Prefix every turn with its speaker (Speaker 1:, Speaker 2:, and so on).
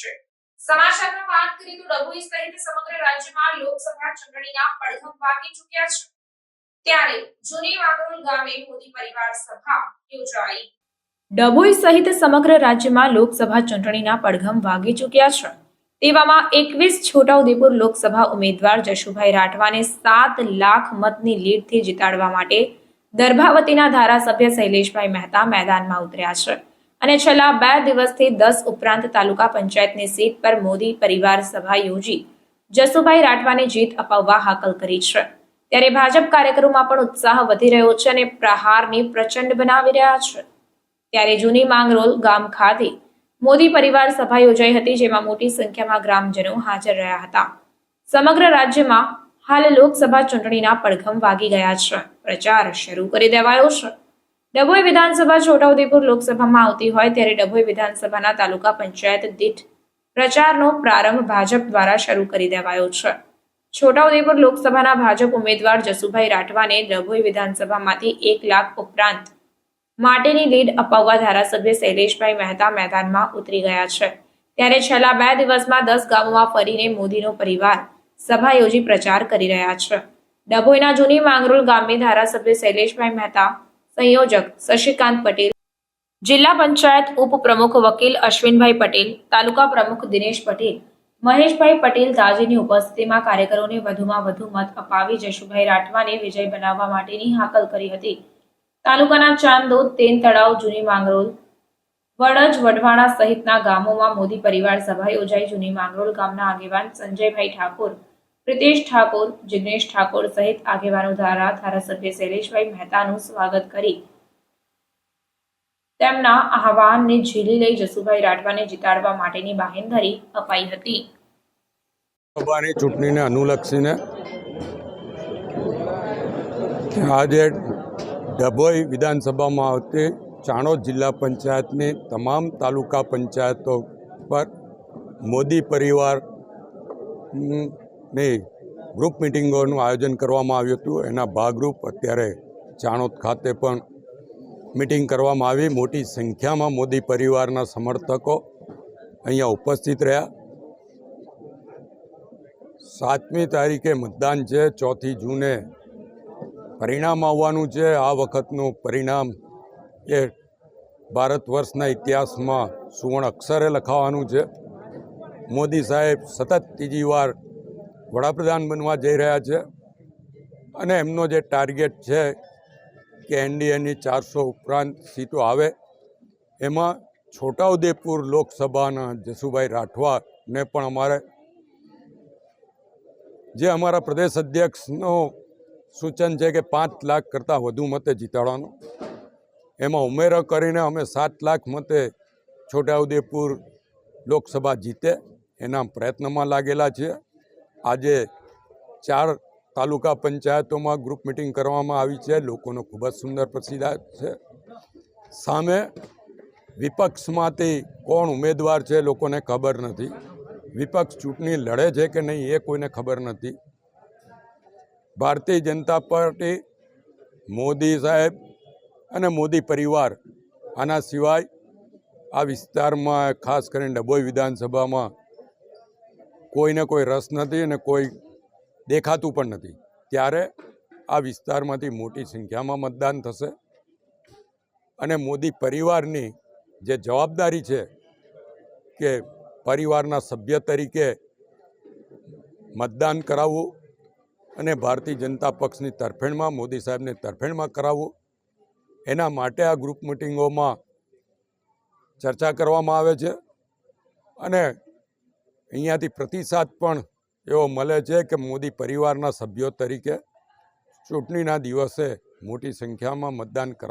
Speaker 1: છે. સમાચારમાં વાત કરીએ તો ડભોઈ સહિત સમગ્ર રાજ્યમાં લોકસભા ચૂંટણીના પડઘમ વાગી ચૂક્યા છે. ત્યારે જૂની વાગરોલ ગામે મોદી પરિવાર સભા યોજાઈ. ડભોઈ સહિત સમગ્ર રાજ્યમાં લોકસભા ચૂંટણીના પડઘમ વાગી ચૂક્યા છે. તેવામાં એકવીસ છોટાઉદેપુર લોકસભા ઉમેદવાર જશુભાઈ રાઠવાને સાત લાખ મતની લીડથી જીતાડવા માટે દર્ભાવતીના ધારાસભ્ય શૈલેષભાઈ મહેતા મેદાનમાં ઉતર્યા છે. અને છેલ્લા બે દિવસથી દસ ઉપરાંત તાલુકા પંચાયતની સીટ પર મોદી પરિવાર સભા યોજી જસુભાઈ રાઠવાને જીત અપાવવા હાકલ કરી છે. ત્યારે ભાજપ કાર્યકરોમાં પણ ઉત્સાહ વધી રહ્યો છે અને પ્રહારની પ્રચંડ બનાવી રહ્યા છે. ત્યારે જૂની માંગરોલ ગામ ખાતે મોદી પરિવાર સભા યોજાઈ હતી, જેમાં મોટી સંખ્યામાં ગ્રામજનો હાજર રહ્યા હતા. સમગ્ર રાજ્યમાં હાલ લોકસભા ચૂંટણીના પડઘમ વાગી ગયા છે. પ્રચાર શરૂ કરી દેવાયો છે. ડભોઈ વિધાનસભા છોટાઉદેપુર લોકસભામાં આવતી હોય ત્યારે ડભોઈ વિધાનસભાના તાલુકા પંચાયત દીઠ પ્રચારનો પ્રારંભ ભાજપ દ્વારા શરૂ કરી દેવાયો છે. છોટાઉદેપુર લોકસભાના ભાજપ ઉમેદવાર જસુભાઈ રાઠવાને ડભોઈ વિધાનસભામાંથી એક લાખ ઉપરાંત માટેની લીડ અપાવવા ધારાસભ્ય શૈલેષભાઈ મહેતા મેદાનમાં ઉતરી ગયા છે. ત્યારે છેલ્લા બે દિવસમાં દસ ગામોમાં ફરીને મોદીનો પરિવાર સભા યોજી પ્રચાર કરી રહ્યા છે. ડભોઈના જૂની માંગરોળ ગામે ધારાસભ્ય શૈલેષભાઈ મહેતા સંયોજક શશિકાંત પટેલ, જિલ્લા પંચાયત ઉપપ્રમુખ વકીલ અશ્વિનભાઈ પટેલ, તાલુકા પ્રમુખ દિનેશ પટેલ, મહેશભાઈ પટેલ તાજીની ઉપસ્થિતિમાં કાર્યકરોને વધુમાં વધુ મત અપાવી જશુભાઈ રાઠવાને વિજય બનાવવા માટેની હાકલ કરી હતી. તાલુકાના ચાંદોદ તેન તળાવ, જૂની માંગરોલ, વડજ, વઢવાણા સહિતના ગામોમાં મોદી પરિવાર સભા યોજાઈ. જૂની માંગરોલ ગામના આગેવાન સંજયભાઈ ઠાકોર પ્રિતેશ ઠાકોર, જિગ્નેશ ઠાકોર સહિત આગેવાનો દ્વારા ધારાસભ્ય શૈલેષભાઈ મહેતાનું સ્વાગત કરી તેમના આહવાનને ઝીલી લઈ જસુભાઈ રાઠવાને જીતાડવા માટેની બાહેંધરી અપાઈ હતી.
Speaker 2: સભાની ચૂંટણીને અનુલક્ષીને આજે ડભોઈ વિધાનસભામાં આવતી ચાણોદ જિલ્લા પંચાયતની તમામ તાલુકા પંચાયતો પર મોદી પરિવાર ની ગ્રુપ મિટિંગોનું આયોજન કરવામાં આવ્યું હતું. એના ભાગરૂપ અત્યારે ચાણોદ ખાતે પણ મિટિંગ કરવામાં આવી. મોટી સંખ્યામાં મોદી પરિવારના સમર્થકો અહીંયા ઉપસ્થિત રહ્યા. સાતમી તારીખે મતદાન છે. ચોથી જૂને પરિણામ આવવાનું છે. આ વખતનું પરિણામ એ ભારત વર્ષના ઇતિહાસમાં સુવર્ણ અક્ષરે લખાવાનું છે. મોદી સાહેબ સતત ત્રીજી વાર વડાપ્રધાન બનવા જઈ રહ્યા છે અને એમનો જે ટાર્ગેટ છે કે એનડીએની ચારસો ઉપરાંત સીટો આવે, એમાં છોટાઉદેપુર લોકસભાના જસુભાઈ રાઠવાને પણ અમારે જે અમારા પ્રદેશ અધ્યક્ષનો સૂચન છે કે પાંચ લાખ કરતાં વધુ મતે જીતાડવાનું, એમાં ઉમેરો કરીને અમે સાત લાખ મતે છોટાઉદેપુર લોકસભા જીતે એના પ્રયત્નમાં લાગેલા છીએ. આજે ચાર તાલુકા પંચાયતોમાં ગ્રુપ મિટિંગ કરવામાં આવી છે. લોકોનો ખૂબ જ સુંદર પ્રતિસાદ છે. સામે વિપક્ષમાંથી કોણ ઉમેદવાર છે લોકોને ખબર નથી. વિપક્ષ ચૂંટણી લડે છે કે નહીં એ કોઈને ખબર નથી. ભારતીય જનતા પાર્ટી મોદી સાહેબ અને મોદી પરિવાર આના સિવાય આ વિસ્તારમાં ખાસ કરીને ડભોઈ વિધાનસભામાં કોઈને કોઈ રસ નથી અને કોઈ દેખાતું પણ નથી. ત્યારે આ વિસ્તારમાંથી મોટી સંખ્યામાં મતદાન થશે અને મોદી પરિવારની જે જવાબદારી છે કે પરિવારના સભ્ય તરીકે મતદાન કરાવવું અને ભારતીય જનતા પક્ષની તરફેણમાં, મોદી સાહેબની તરફેણમાં કરાવવું, એના માટે આ ગ્રુપ મિટિંગોમાં ચર્ચા કરવામાં આવે છે. અને અહીંયાથી પ્રતિસાદ પણ એવો મળે છે કે મોદી પરિવારના સભ્યો તરીકે ચૂંટણીના દિવસે મોટી સંખ્યામાં મતદાન કરા